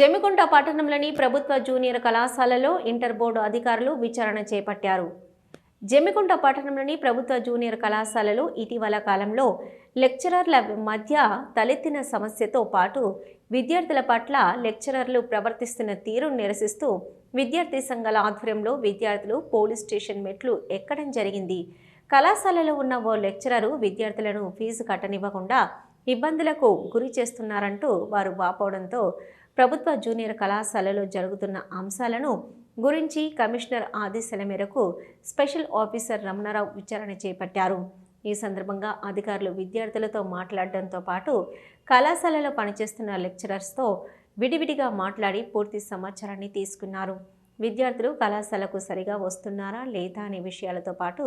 జమికుంట పట్టణంలోని ప్రభుత్వ జూనియర్ కళాశాలలో ఇంటర్ బోర్డు అధికారులు విచారణ చేపట్టారు. జమికుంట పట్టణంలోని ప్రభుత్వ జూనియర్ కళాశాలలో ఇటీవల కాలంలో లెక్చరర్ల మధ్య తలెత్తిన సమస్యతో పాటు విద్యార్థుల పట్ల లెక్చరర్లు ప్రవర్తిస్తున్న తీరు నిరసిస్తూ విద్యార్థి సంఘాల ఆధ్వర్యంలో విద్యార్థులు పోలీస్ స్టేషన్ మెట్లు ఎక్కడం జరిగింది. కళాశాలలో ఉన్న ఓ లెక్చరరు విద్యార్థులను ఫీజు కట్టనివ్వకుండా ఇబ్బందులకు గురి చేస్తున్నారంటూ వారు వాపోవడంతో ప్రభుత్వ జూనియర్ కళాశాలలో జరుగుతున్న అంశాలను గురించి కమిషనర్ ఆదేశాల మేరకు స్పెషల్ ఆఫీసర్ రమణారావు విచారణ చేపట్టారు. ఈ సందర్భంగా అధికారులు విద్యార్థులతో మాట్లాడడంతో పాటు కళాశాలలో పనిచేస్తున్న లెక్చరర్స్తో విడివిడిగా మాట్లాడి పూర్తి సమాచారాన్ని తీసుకున్నారు. విద్యార్థులు కళాశాలకు సరిగా వస్తున్నారా లేదా అనే విషయాలతో పాటు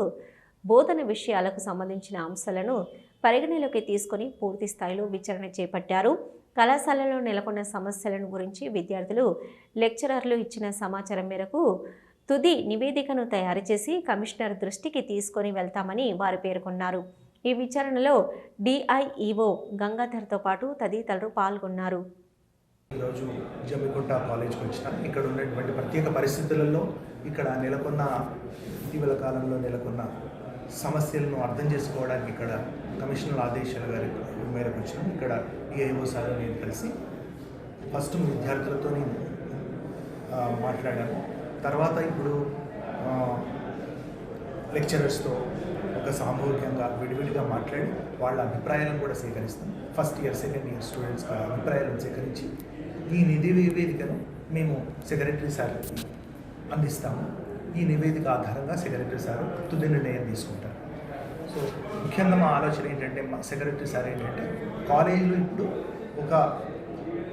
బోధన విషయాలకు సంబంధించిన అంశాలను పరిగణలోకి తీసుకొని పూర్తి స్థాయిలో విచారణ చేపట్టారు. కళాశాలలో నెలకొన్న సమస్యలను గురించి విద్యార్థులు లెక్చరర్లు ఇచ్చిన సమాచారం మేరకు తుది నివేదికను తయారు చేసి కమిషనర్ దృష్టికి తీసుకొని వెళ్తామని వారు పేర్కొన్నారు. ఈ విచారణలో డిఐఈఓ గంగాధర్తో పాటు తదితరులు పాల్గొన్నారు. ఈరోజు జమ్మికుంట కాలేజ్కి వచ్చిన. ఇక్కడ ఉన్నటువంటి ప్రత్యేక పరిస్థితులలో ఇక్కడ నెలకొన్న ఇటీవల కాలంలో నెలకొన్న సమస్యలను అర్థం చేసుకోవడానికి ఇక్కడ కమిషనర్ ఆదేశాల గారి మేరకు వచ్చినాం. ఇక్కడ ఏఓ సార్ నేను కలిసి ఫస్ట్ విద్యార్థులతో నేను మాట్లాడాను తర్వాత ఇప్పుడు లెక్చరర్స్తో ఒక సామూహికంగా విడివిడిగా మాట్లాడి వాళ్ళ అభిప్రాయాలను కూడా సేకరిస్తాం. First year second year students అభిప్రాయాలను సేకరించి ఈ నిధి నివేదికను మేము సెక్రటరీ సార్కి అందిస్తాము. ఈ నివేదిక ఆధారంగా సెక్రటరీ సార్ తుది నిర్ణయం తీసుకుంటారు. సో ముఖ్యంగా మా ఆలోచన ఏంటంటే మా సెక్రటరీ సార్ ఏంటంటే కాలేజీలో ఇప్పుడు ఒక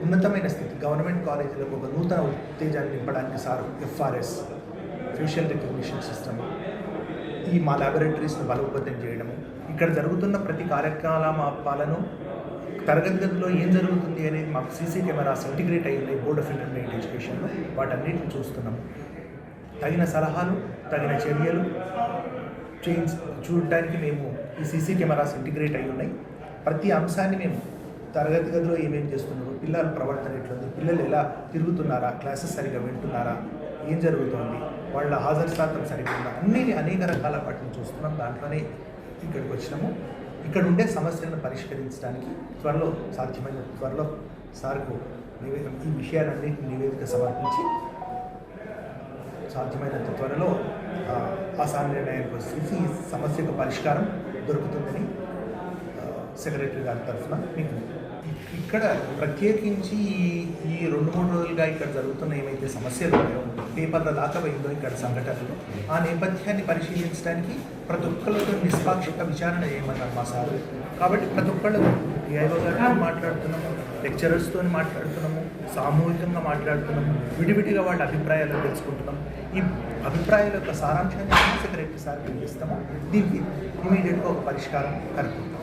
ఉన్నతమైన స్థితి గవర్నమెంట్ కాలేజీలకు ఒక నూతన ఉత్తేజాన్ని నింపడానికి sir FRS facial recognition system ఈ మా ల్యాబొరేటరీస్ను బలోపేతం చేయడము ఇక్కడ జరుగుతున్న ప్రతి కార్యకలాపాలను తరగతి గదిలో ఏం జరుగుతుంది అనేది మాకు సీసీ కెమెరాస్ ఇంటిగ్రేట్ అయ్యింది ఉన్నాయి బోర్డ్ ఆఫ్ ఇంటర్మీడియట్ ఎడ్యుకేషన్లో వాటన్నిటిని చూస్తున్నాము. తగిన సలహాలు తగిన చర్యలు. చేయించ చూడటానికి మేము ఈ సీసీ కెమెరాస్ ఇంటిగ్రేట్ అయి ఉన్నాయి. ప్రతి అంశాన్ని మేము తరగతి గదిలో ఏమేమి చేస్తున్నారు పిల్లల ప్రవర్తన ఎట్లుంది పిల్లలు ఎలా తిరుగుతున్నారా క్లాసెస్ సరిగ్గా వింటున్నారా ఏం జరుగుతోంది వాళ్ళ హాజరు శాతం సరిగ్గా ఉందా అన్ని అనేక రకాల వాటిని చూస్తున్నాం. దాంట్లోనే ఇక్కడికి వచ్చినాము. ఇక్కడ ఉండే సమస్యలను పరిష్కరించడానికి త్వరలో సాధ్యమైన త్వరలో సార్కు నివేదిక ఈ విషయాలన్నింటినీ నివేదిక సమర్పించి సాధ్యమైనంత త్వరలో ఆ, ఆ సార్ నిర్ణయానికి వచ్చేసి ఈ సమస్యకు పరిష్కారం దొరుకుతుందని సెక్రటరీ గారి తరఫున మీకు ఇక్కడ ప్రత్యేకించి ఈ- రెండు మూడు రోజులుగా ఇక్కడ జరుగుతున్న ఏమైతే సమస్యలు ఉన్నాయో పేపర్ల దాకపోయిందో ఇక్కడ సంఘటనలు ఆ నేపథ్యాన్ని పరిశీలించడానికి ప్రతి ఒక్కరితో నిష్పాక్షిక విచారణ చేయమన్నారు మా సార్. కాబట్టి ప్రతి ఒక్కళ్ళు ఏదో మాట్లాడుతున్నాము లెక్చరర్స్తో మాట్లాడుతున్నాము సామూహికంగా మాట్లాడుతున్నాము విడివిడిగా వాళ్ళ అభిప్రాయాలు తెలుసుకుంటున్నాము. ఈ అభిప్రాయాల యొక్క సారాంశాన్ని సెక్రటరీ సార్ ఇస్తాము దీనికి ఇమీడియట్గా ఒక పరిష్కారం కనుక్కుంటాం